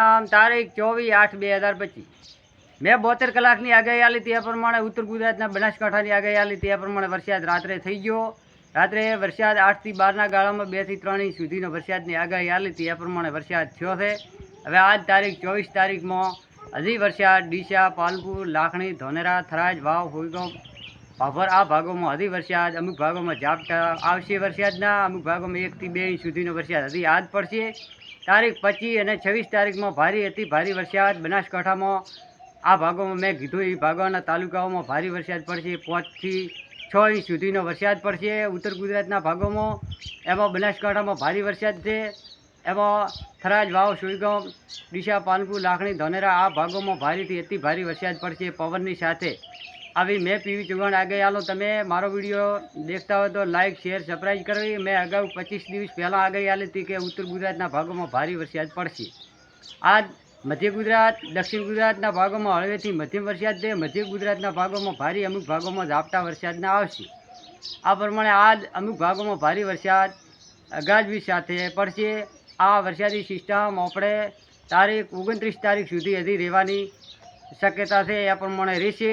આમ તારીખ ચોવીસ આઠ બે હજાર પચીસ. મેં બોતેર કલાકની આગાહી આલી તે પ્રમાણે ઉત્તર ગુજરાતના બનાસકાંઠાની આગાહી આલી તે પ્રમાણે વરસાદ રાત્રે થઈ ગયો. રાત્રે વરસાદ આઠથી બારના ગાળામાં બેથી ત્રણ ઇંચ સુધીનો વરસાદની આગાહી આલી તે પ્રમાણે વરસાદ થયો છે. હવે આજ તારીખ ચોવીસ તારીખમાં હજી વરસાદ ડીસા પાલપુર લાખણી, ધોનેરા થરાજ વાવ, હોઈગામ ભાભર આ ભાગોમાં હજી વરસાદ અમુક ભાગોમાં ઝાપટા આવશે વરસાદના અમુક ભાગોમાં એકથી બે ઇંચ સુધીનો વરસાદ હજી આજ પડશે, તારીખ પચીસ અને છવ્વીસ તારીખમાં ભારે અતિ ભારે વરસાદ બનાસકાંઠામાં. આ ભાગોમાં મેં કીધું, એ ભાગોના તાલુકાઓમાં ભારે વરસાદ પડશે પાંચથી છ ઇંચ સુધીનો વરસાદ પડશે. ઉત્તર ગુજરાતના ભાગોમાં, એમાં બનાસકાંઠામાં ભારે વરસાદ છે. એમાં થરાજ વાવ, સુઈગામ ડીસા પાનપુર લાખણી, ધોનેરા આ ભાગોમાં ભારેથી અતિ ભારે વરસાદ પડશે પવનની સાથે. આવી મેં પીવી ચુગણ આગળ આલો. તમે મારો વીડિયો દેખતા હોય તો લાઇક શેર સબસ્ક્રાઈબ કરવી. મેં અગાઉ પચીસ દિવસ પહેલાં આગળ આલી હતી કે ઉત્તર ગુજરાતના ભાગોમાં ભારે વરસાદ પડશે. આજ મધ્ય ગુજરાત, દક્ષિણ ગુજરાતના ભાગોમાં હળવેથી મધ્યમ વરસાદ છે. મધ્ય ગુજરાતના ભાગોમાં ભારે, અમુક ભાગોમાં ઝાપટા વરસાદના આવશે. આ પ્રમાણે આજ અમુક ભાગોમાં ભારે વરસાદ ગાજવીજ સાથે પડશે. આ વરસાદી સિસ્ટમ આપણે તારીખ ઓગણત્રીસ તારીખ સુધી હજી રહેવાની શક્યતા છે. એ પ્રમાણે રહેશે.